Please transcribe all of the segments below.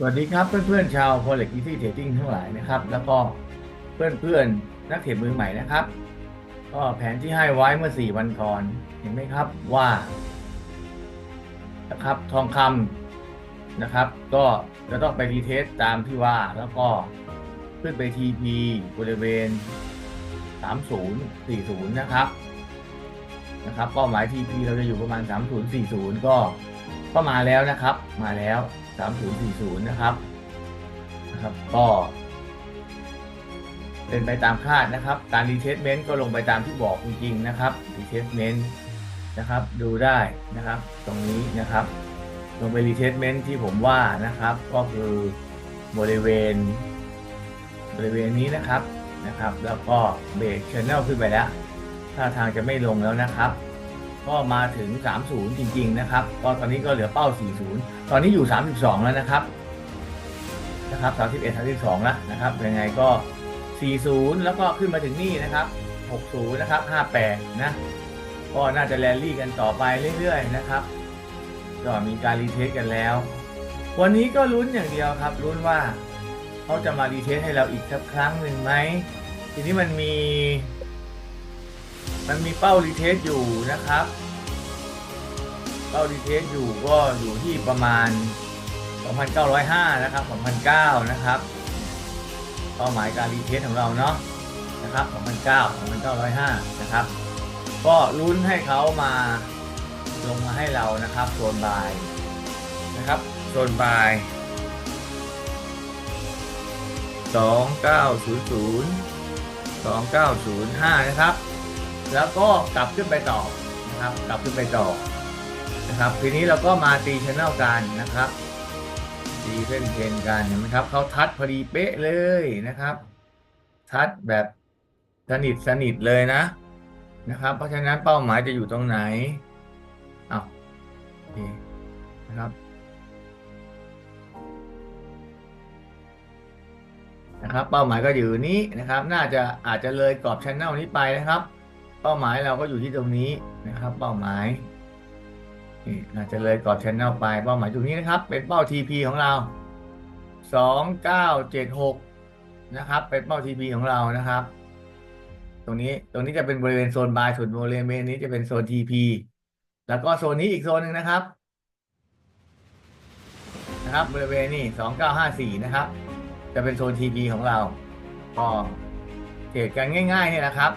สวัสดีครับเพื่อนๆชาว Forex Easy Trading ทั้งหลายนะครับ แล้วก็เพื่อนๆนักเทรดมือใหม่นะครับ ก็แผนที่ให้ไว้เมื่อ 4 วันก่อน เห็นไหมครับว่านะครับทองคำนะครับ ก็จะต้องไปรีเทสตามที่ว่าแล้วก็ขึ้นไป TP บริเวณ 3040 นะครับนะครับเป้าหมาย TP เราจะอยู่ประมาณ 3040 ก็ก็มาแล้วนะครับ มาแล้ว 3040 นะครับนะครับ ก็เป็นไปตามคาดนะครับ การรีเทสเมนต์ก็ลงไปตามที่บอกจริงๆนะครับรีเทสเมนต์นะครับ ดูได้นะครับ ตรงนี้นะครับ ลงไปรีเทสเมนต์ที่ผมว่านะครับ ก็คือบริเวณ บริเวณนี้นะครับนะครับ แล้วก็เบรกชแนลขึ้นไปแล้วท่าทางจะไม่ลงแล้วนะครับ ก็มาถึง 30 จริง ๆ นะครับ ก็ตอนนี้ก็เหลือเป้า 40 ตอนนี้อยู่ 32 แล้วนะครับ นะครับ 31 32 แล้วนะครับ ยังไงก็ 40 แล้วก็ขึ้นมาถึงนี่นะครับ 60 นะครับ 58 นะ ก็น่าจะแรลลี่กันต่อไปเรื่อย ๆ นะครับ ก็มีการรีเทสกันแล้ว วันนี้ก็ลุ้นอย่างเดียวครับ ลุ้นว่าเขาจะมารีเทสให้เราอีกสักครั้งหนึ่งไหม ทีนี้มันมี มันมีเป้ารีเทสอยู่นะครับ เป้ารีเทสอยู่ก็อยู่ที่ประมาณ 2,905 นะครับ 2,009 นะครับ เป้าหมายการรีเทสของเราเนาะนะครับ 2,009 2,905 นะครับ ก็ลุ้นให้เขามาลงมาให้เรานะครับโซนบายนะครับโซนบาย 2900 2905 นะครับ แล้วก็กลับขึ้นไปต่อนะครับ กลับขึ้นไปต่อนะครับ ทีนี้เราก็มาตีชแนลกันนะครับตีเส้นเทนกันเห็นไหมครับเขาทัดพอดีเป๊ะเลยนะครับ ทัดแบบสนิทสนิทเลยนะนะครับ เพราะฉะนั้นเป้าหมายจะอยู่ตรงไหนอ้าวนะครับนะครับเป้าหมายก็อยู่นี้นะครับ น่าจะอาจจะเลยกรอบชแนลนี้ไปนะครับ เป้าหมายเราก็อยู่ที่ตรงนี้นะครับ เป้าหมายนี่อาจจะเลยกรอบชแนลไปเป้าหมายตรงนี้นะครับ เป็นเป้า TP ของเรา 2976 นะครับ เป็นเป้า TP ของเรานะครับ ตรงนี้ตรงนี้จะเป็นบริเวณโซนบายส่วนบริเวณนี้จะเป็นโซน TP แล้วก็โซนนี้อีกโซนหนึ่งนะครับนะครับบริเวณนี้2954 นะครับ จะเป็นโซน TP ของเราก็เทรดกันง่ายๆเนี่ยนะครับ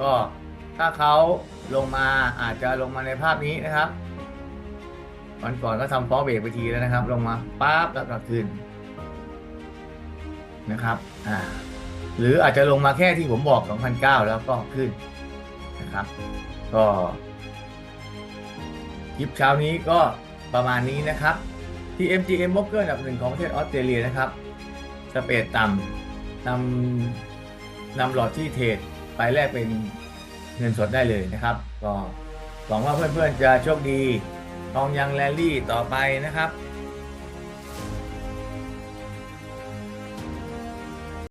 ก็ถ้าเขาลงมาอาจจะลงมาในภาพนี้นะครับวันก่อนก็ทำฟอเบรกไปทีแล้วนะครับ ลงมาปั๊บแล้วก็ขึ้นนะครับอ่าหรืออาจจะลงมาแค่ที่ผมบอก 2,009 แล้วก็ขึ้นนะครับ ก็คลิปเช้านี้ก็ประมาณนี้นะครับ ที่ MGM b r o k e r อันดับหนึ่งของประเทศออสเตรเลียนะครับ สเปดต่ำนำนำหลอดที่เทรด ไปแลกเป็นเงินสดได้เลยนะครับ ก็หวังว่าเพื่อนๆจะโชคดีทองยังแรลลี่ต่อไปนะครับ